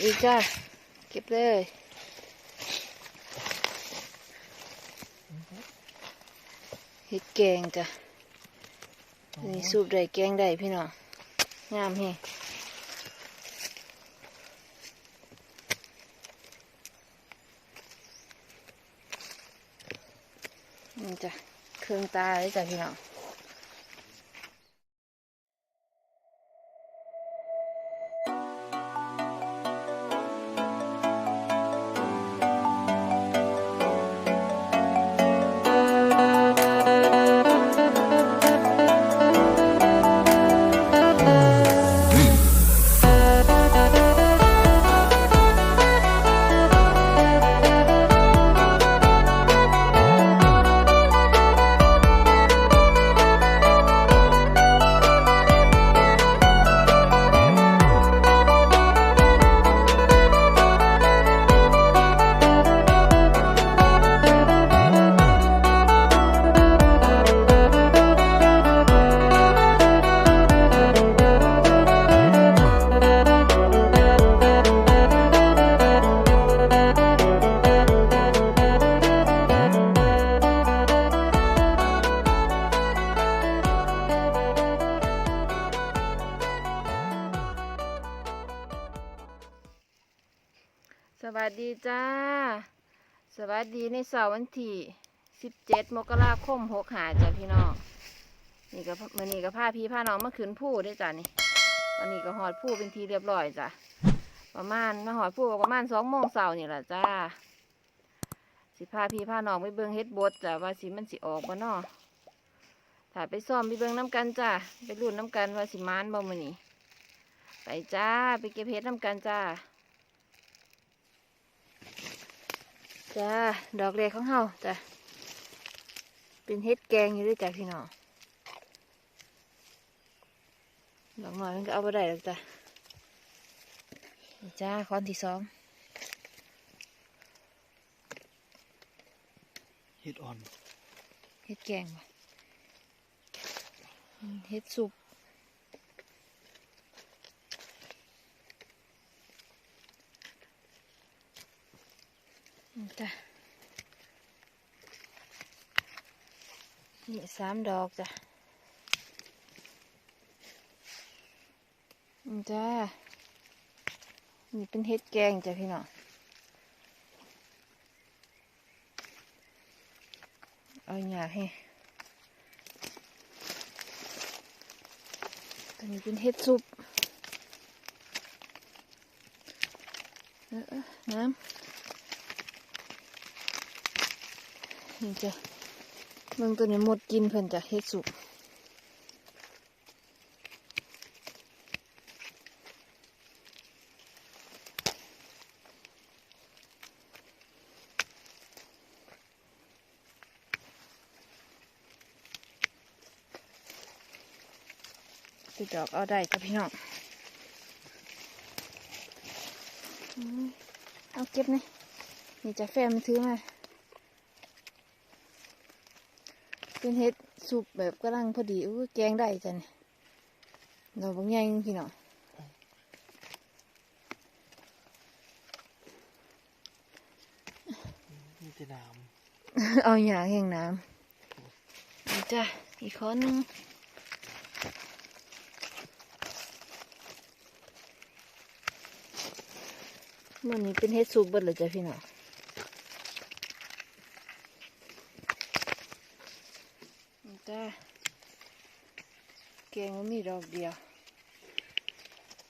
อีกจ้าเก็บเลยเห็ดแกงจ้ะนี่สูบได้แกงได้พี่น้องงามเฮงนี่จ้ะเครื่องตาเลยจ้ะพี่น้อง เสาร์วันที่สิบเจ็ดมกราคมหกหาจ้ะพี่น้องนี่ก็มื่อนี้ก็พาพี่พาน้องมาขึ้นผู้ได้อจ้ะนี่ตอนนี้ก็หอดผู้เป็นทีเรียบร้อยจ้ะประมาณมาหอดผู้ประมาณสองโมงเสาร์นี่แหละจ้าสิพาพี่พาน้องไปเบิ่งเฮ็ดบดจ้ะว่าสิมันสิออกบ่นอถ้าไปซ่อมไปเบิ่งน้ำกันจ้าไปรุ่นน้ำกันว่าสิมานบ่มื้อนี้ไปจ้าไปเก็บเฮ็ดน้ำกันจ้า จ้า ดอกเล็กของเฮาจ้ะ เป็นเฮ็ดแกงอยู่ด้วยจ้ะพี่น้องดอกน้อยมันก็เอาไปได้หรอกจ้ะนี่จ้าค้อนที่สองเห็ดอ่อนเฮ็ดแกงว่ะอืมเฮ็ดสุป จ้ะนี่สามดอกจ้ะจ้านี่เป็นเฮ็ดแกงจ้ะพี่น้องเอาหยาให้ตัวนี้เป็นเฮ็ดซุปเออเออน้ำ นี่จ้ะมึงตัวนี้หมดกินเพิ่นจ้ะเฮ็ดซุปสิดอกเอาได้จ้ะพี่น้องอืมเอาเก็บนี่นี่จะแฟนมันถือมา เป็นเฮ็ดสุปแบบกำลังพอดีอู้แกงได้จ้ะนี่ดอกบางใหญ่พี่น้องมีแต่น้เอาอย่างแห่งน้ำนี่จ้ะอีกคนนึงมันนี้เป็นเฮ็ดซุปเบิดเลยจ้ะพี่น้องนี่จ้ะแกงมันมี ดอกเดียว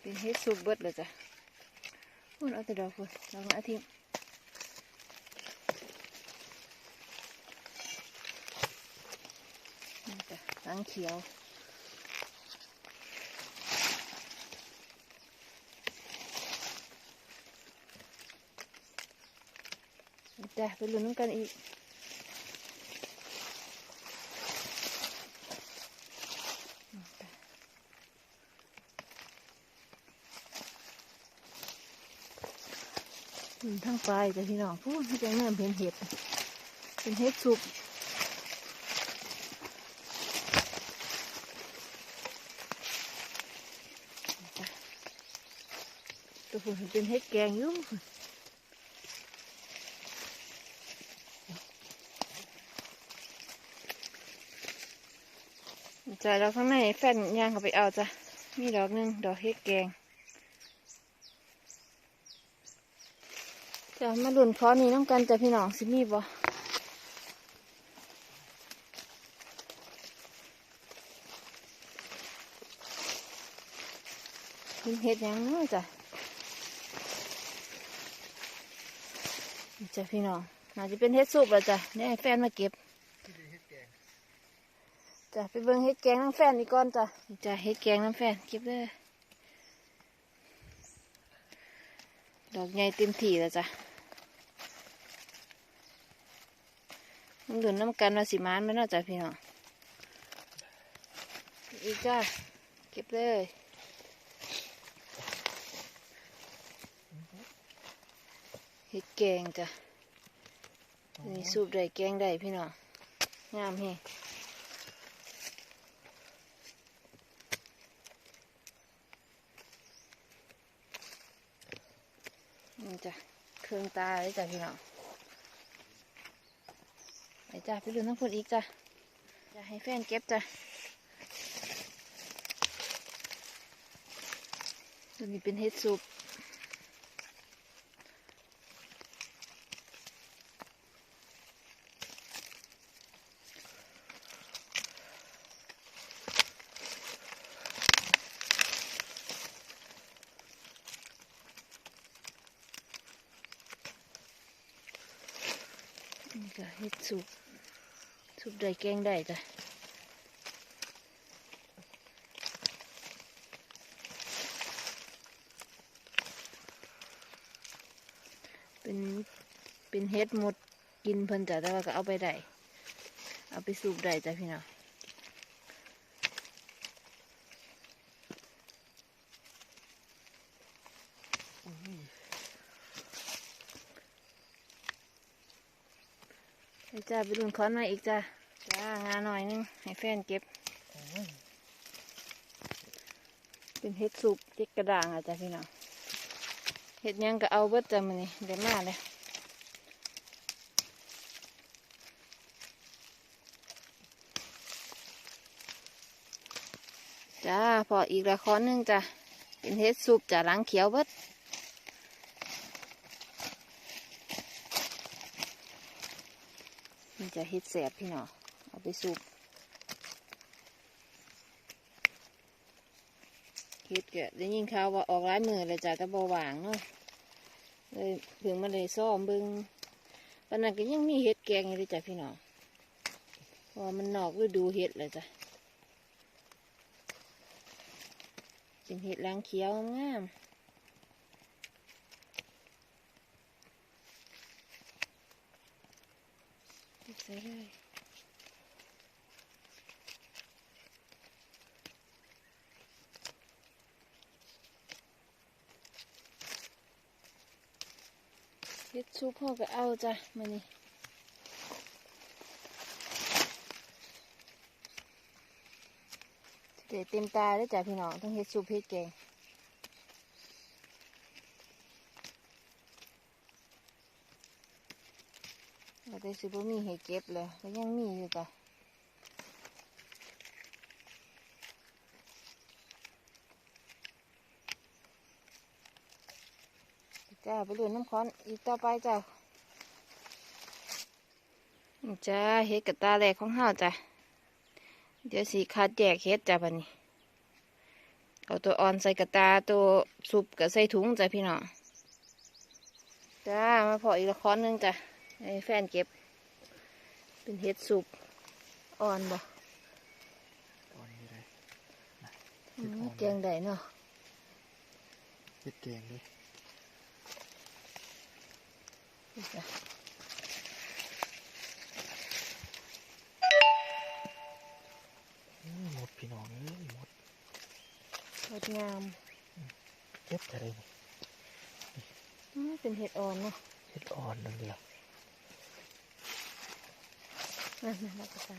เป็นเฮ็ดซุปเบิดเลยจ้ะมันเอาแต่ดอกพุ่นดอกอาทิตย์นี่จ้ะหางเขียวนี่จ้ะไปลุ้นน้ำกันอีกนี่จ้ะอืม ทั้งปลายจ้ะพี่น้องพูดที่จะเริ่มเห็นเห็ด เป็นเห็ดสุกตัวคุณเป็นเฮ็ดแกงอยู่จ่าเราข้างในแฟนย่างเขาไปเอาจ้ะ มีดอกหนึงดอกเฮ็ดแกง จะมาลุ่นคอนี้น้องกันจะพี่น้องสิมีบ่เป็นเฮ็ดยังเนาะจ้ะจ้ะพี่น้องน่าจะเป็นเฮ็ดซุปแล้วจ้ะเนี่ยแฟนมาเก็บจ้ะไปเบิ่งเฮ็ดแกงน้ำแฟนนี่ก่อนจ้ะจ้ะเฮ็ดแกงน้ำแฟนเก็บเลยดอกใหญ่เต็มที่แล้วจ้ะ มันดุนน้ำกันว่าสิมานไมเนาจะพี่น้องอีกจ้ะเก็บเลยเฮ็ดแกงจ้ะนี่สูบได้แกงได้พี่น้องงามเฮนี่จ้ะเครื่องตาเลยจ้ะพี่น้อง จ้ะไปดูน้ำฝนอีกจ้ะจะให้แฟนเก็บจ้ะตัวนี้เป็นเห็ดซุปนี่ก็เห็ดซุป ซุปได้แกงได้จ้ะเป็นเป็นเห็ดหมดกินเพิ่นจ้ะแต่ว่าก็เอาไปได้เอาไปสูบได้จ้ะพี่น้องจ้าไปดุนค้อนมาอีกจ้ะ จ้างานหน่อยนึง ให้แฟนเก็บ เป็นเห็ดสุกเจ็ดกระด่างอะจ้ะพี่น้องเห็ดยังก็เอาเบิดจ้ะมันนี่เดี๋ยวมาเลยจ้าพออีกละครหนึงจ้ะเป็นเห็ดสุปจ้ะหลังเขียวเบิดนี่จะเห็ดแสบพี่น้อง เอาไปสุปเฮ็ดก็ได้ยินข่าวว่าออกร้ายมือเลยจ้ะแต่บ่ว่างเนาะเลยเพิ่งมาเลยซ้อมเบิ่งปานนั้นก็ยังมีเฮ็ดแกงอยู่เลยจ้ะพี่น้องเพราะว่ามันนอกฤดูเฮ็ดเลยจ้ะเป็นเฮ็ดลางเขียวงามใส่เลย เฮ็ดซุปพ่อก็เอาจ้ะมานี่เดี๋ยวเต็มตาได้จ้ะพี่น้องต้องเฮ็ดซุปเฮ็ดแกงเราได้สิบ่มีให้เก็บเลยก็ยังมีอยู่จ้ะ ไปเรียนน้ำค้อนอีกต่อไปจ้ะนี่จ้าเฮ็ดกับตาแรกของเฮาจ้ะเดี๋ยวสีคัดแยกเฮ็ดจ้ะบัดนี้เอาตัวอ่อนใส่กระตาตัวสุบกับใส่ถุงจ้ะพี่น้องจ้ามาพออีกละค้อนหนึงจ้ะให้แฟนเก็บ เป็นเฮ็ดสุบอ่อนบ่ตอนนี้เลยอืมแกงได้เนาะเฮ็ดแกงเลย นี่จ้ะ อื้อ หมดพี่น้องเอ้ยหมดงดงามเก็บอะไรนี่อืมเป็นเห็ดอ่อนเนาะเฮ็ดอ่อนนั่นเดียวนั่นนั่นกระตา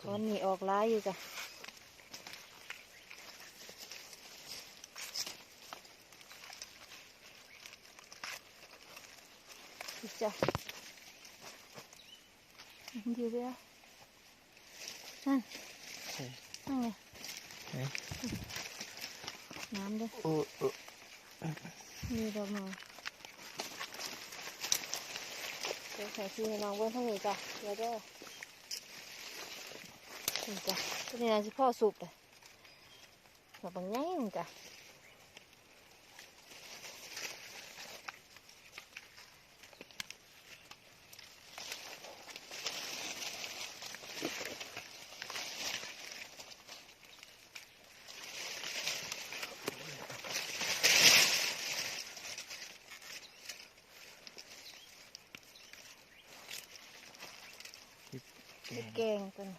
ก็ตอนนี้ออกร้ายอยู่จ้ะ จ้ะอยู่เดียวนั่นใช่นั่นไงไหนน้ำด้วยโอ้เออมีดอกหน่อยเดี๋ยวใส่ที่ให้น้องเบิ้งข้างนี้จ้ะเดี๋ยวเด้อนี่จ้ะตัวนี้นะสิพ่อสุกเลยดอกบางแง่งจ้ะ แกงตัวนี้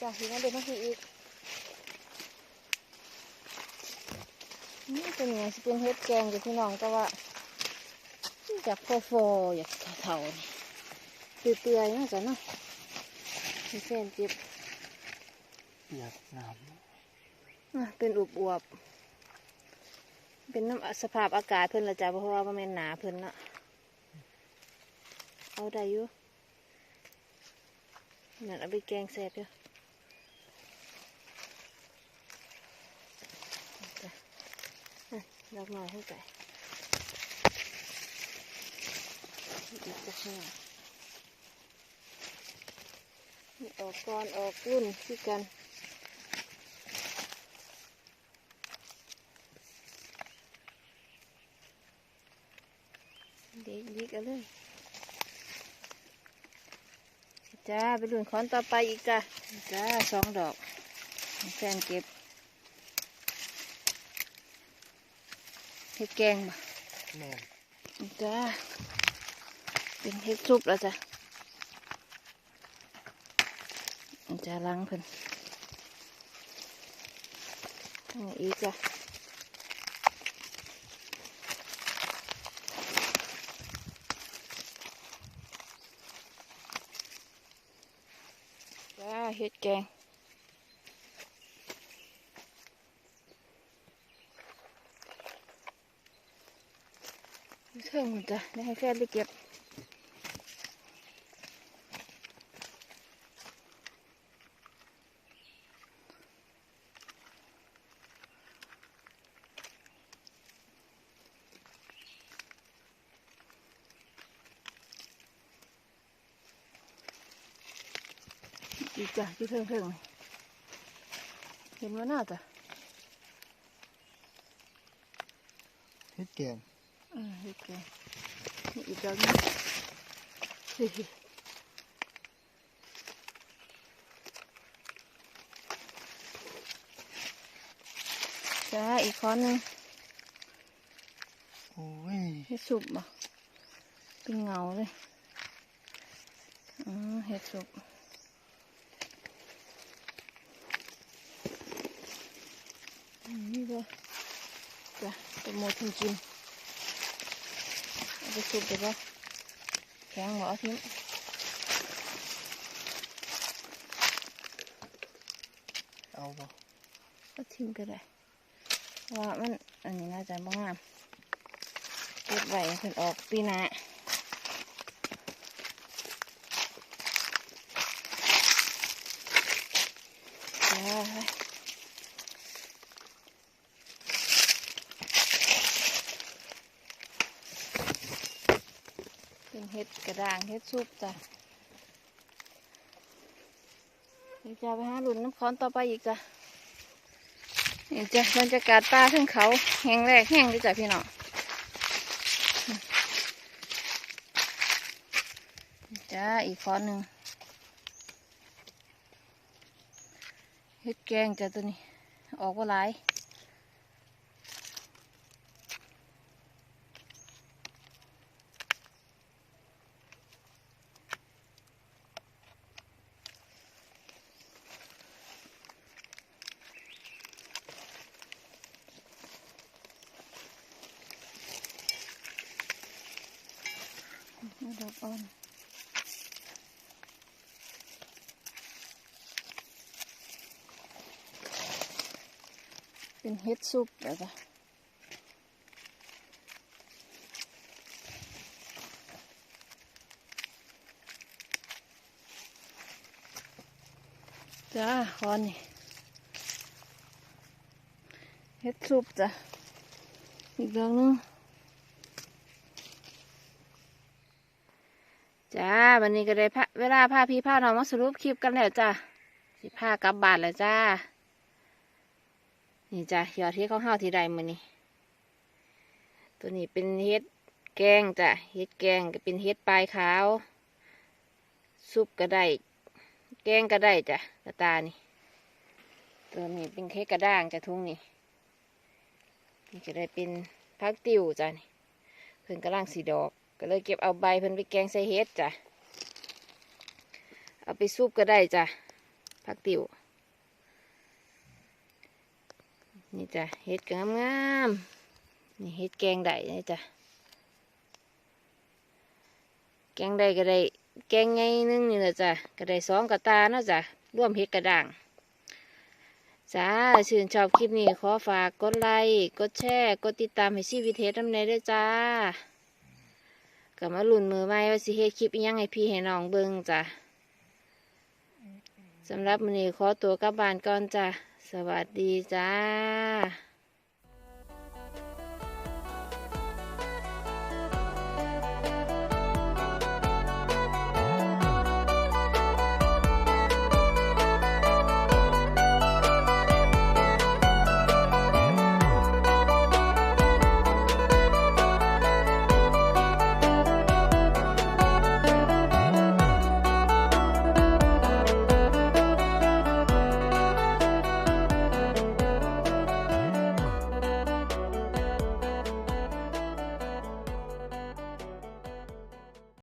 จ้ะทีนั้นเดี๋ยวต้องทีอีกนี่ตัวนี้จะเป็นเฮ็ดแกงกับพี่น้องแต่ว่าอยากโฟโฟอยากเถาๆนี่เปื่อยๆนะจ๊ะเนาะมีเส้นเจ็บเปียกน้อะเป็นอุบอวบเป็นน้ำสภาพอากาศเพิ่นละจ้ะเพราะว่ามันเป็นหนาเพิ่นเนาะ เอาได้อยู่นั่นเอาไปแกงแซ่บอยู่ดอกหน่อยให้ไก่อีกจักหน่ออกก่อนออกรุ่นคือกันเด็กยิกเอเลย จ้าไปลุ้นค้อนต่อไปอีกจ้าจ้าสองดอกแฟนเก็บเห็ดแกงบ่ำแม่นจ้าเป็นเห็ดซุปแล้วจ้ะจ้าล้างเพิ่นอันนี้อีกจ้ะ จ้า เฮ็ดแกง เครื่องมันจะได้ให้แฟนไปเก็บ อีกจ้ะที่เพิ่งเพิ่งเห็นว่าน่าจะเฮ็ดแกงอืมเห็ดแกงนี่อีกดอกหนึงเฮ้ยจ้าอีกค้อนหนึงโอ้ยเห็ดสุบบ่เป็นเงาเลย อืมเห็ดสุบ อืมนี่เลยจ้ะเป็นโมทิงกินเอาไปสุบเดี๋ยวบ่แข็งเหรอทิ้ง เอาบ่ ก็ทิ้งก็ได้เพราะว่ามันอันนี้น่าจะบ้งามเก็บไว้ให้เพิ่นออกปีหน้าจ้า เป็นเห็ดกระด้างเห็ดซุปจ้ะเดี๋ยวจะไปหาหลุนน้ำค้อนต่อไปอีกจ้ะนี่จ้ะบรรยากาศป่าขึ้นเขาแห้งแรกแห้งเลยจ้ะพี่น้องจ้าอีกค้อนหนึ่งเห็ดแกงจ้ะตัวนี้ ออกว่าหลาย ดอกอ่อน เป็นเฮ็ดซุปแล้วจ้ะจ้าคอนนี่เฮ็ดซุปจ้ะ อีกดอกหนึงจ้าวันนี้ก็ได้เวลาพาพี่พาน้องมาสรุปคลิปกันแล้วจ้ะสิพากลับบ้านแล้วจ้า นี่จ้ะยอดเฮ็ดของเฮาที่ได้มื้อนี้ตัวนี้เป็นเฮ็ดแกงจ้ะเฮ็ดแกงก็เป็นเฮ็ดปลายขาว ซุปก็ได้แกงก็ได้จ้ะกระตานี่ตัวนี้เป็นเฮ็ดกระด้างจ้ะทุ่งนี่นี่ก็ได้เป็นพักติวจ้ะนี่เพิ่นกำลังสีดอก ก็เลยเก็บเอาใบเพิ่นไปแกงใส่เฮ็ดจ้ะเอาไปซุปก็ได้จ้ะพักติว นี่จ้ะเห็ดกงงามๆนี่เห็ดแกงได้นี่จ้ะแกงได้ก็ได้แกงไงนึงนี่แหละจ้ะก็ได้สองกระตาเนาะจ้ะร่วมเห็ดกระด่างจ้าชื่นชอบคลิปนี้ขอฝากกดไลค์กดแชร์กดติดตามให้ชีวิตเฮ็ดน้ำในด้วยจ้าก็มาลุ่นมือไว้ว่าสิเฮ็ดคลิปยังให้พี่ให้น้องเบิ่งจ้ะสำหรับมื้อนี้ขอตัวกลับบ้านก่อนจ้ะ สวัสดีจ้า